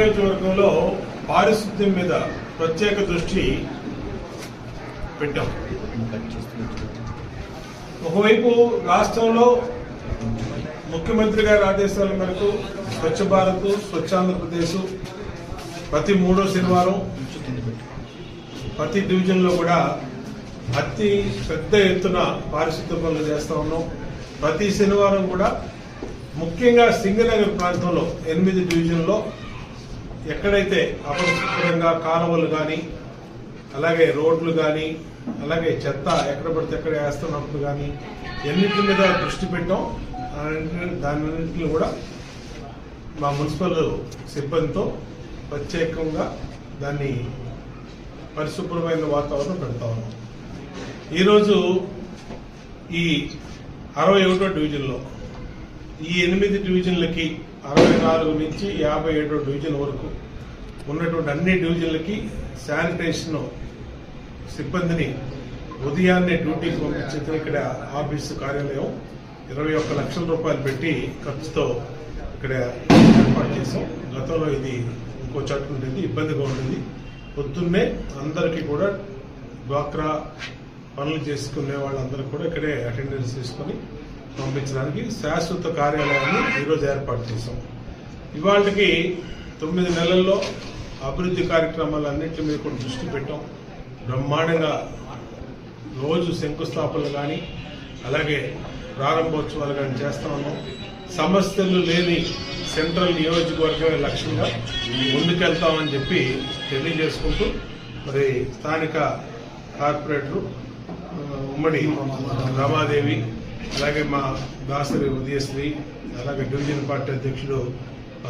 నియోజకవర్గంలో పారిశుద్ధ్యం మీద ప్రత్యేక దృష్టి పెట్టాం. ఒకవైపు రాష్ట్రంలో ముఖ్యమంత్రి గారి ఆదేశాల మేరకు స్వచ్ఛ భారత్ స్వచ్ఛ ఆంధ్రప్రదేశ్ ప్రతి మూడో శనివారం ప్రతి డివిజన్లో కూడా అతి పెద్ద ఎత్తున పారిశుద్ధ్య పనులు చేస్తా ఉన్నాం. ప్రతి శనివారం కూడా ముఖ్యంగా సింగనగర్ ప్రాంతంలో ఎనిమిది డివిజన్లో ఎక్కడైతే అపరిశుభ్రంగా కాలువలు కానీ అలాగే రోడ్లు కానీ అలాగే చెత్త ఎక్కడ పడితే ఎక్కడ వేస్తున్నప్పుడు కానీ ఎన్నింటి మీద దృష్టి పెట్టాం దాని కూడా మా మున్సిపల్ సిబ్బందితో ప్రత్యేకంగా దాన్ని పరిశుభ్రమైన వాతావరణం పెడతా ఉన్నాం. ఈరోజు ఈ అరవై ఒకటో డివిజన్లో ఈ ఎనిమిది డివిజన్లకి అరవై నాలుగు నుంచి యాభై ఏడో డివిజన్ వరకు ఉన్నటువంటి అన్ని డివిజన్లకి శానిటేషన్ సిబ్బందిని ఉదయాన్నే డ్యూటీకి పంపించేది ఇక్కడ ఆఫీసు కార్యాలయం ఇరవై ఒక్క లక్షల రూపాయలు పెట్టి ఖర్చుతో ఇక్కడ ఏర్పాటు చేసాం గతంలో ఇది ఇంకో చోట ఉండేది ఇబ్బందిగా ఉండేది. పొద్దున్నే అందరికీ కూడా డ్వాక్రా పనులు చేసుకునే వాళ్ళందరూ కూడా ఇక్కడే అటెండెన్స్ తీసుకొని పంపించడానికి శాశ్వత కార్యాలయాన్ని ఈరోజు ఏర్పాటు చేశాం. ఇవాళకి తొమ్మిది నెలల్లో అభివృద్ధి కార్యక్రమాలన్నింటి మీద కూడా దృష్టి పెట్టాం. బ్రహ్మాండంగా రోజు శంకుస్థాపనలు కానీ అలాగే ప్రారంభోత్సవాలు కానీ చేస్తా ఉన్నాం. సమస్యలు లేని సెంట్రల్ నియోజకవర్గమే లక్ష్యంగా ముందుకెళ్తామని చెప్పి తెలియజేసుకుంటూ మరి స్థానిక కార్పొరేటరు ఉమ్మడి రమాదేవి అలాగే మా దాసరి ఉదయశ్రీ అలాగే డివిజన్ పార్టీ అధ్యక్షుడు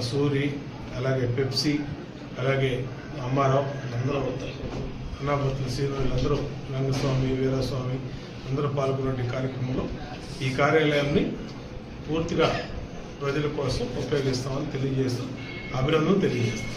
సూరి అలాగే పెప్సీ అలాగే అమ్మారావు అందరూ అన్నాపత్రుల శ్రీను అందరూ రంగస్వామి వీరస్వామి అందరూ పాల్గొన్న కార్యక్రమంలో ఈ కార్యాలయాన్ని పూర్తిగా ప్రజల కోసం ఉపయోగిస్తామని తెలియజేస్తాం అభినందనలు తెలియజేస్తాం.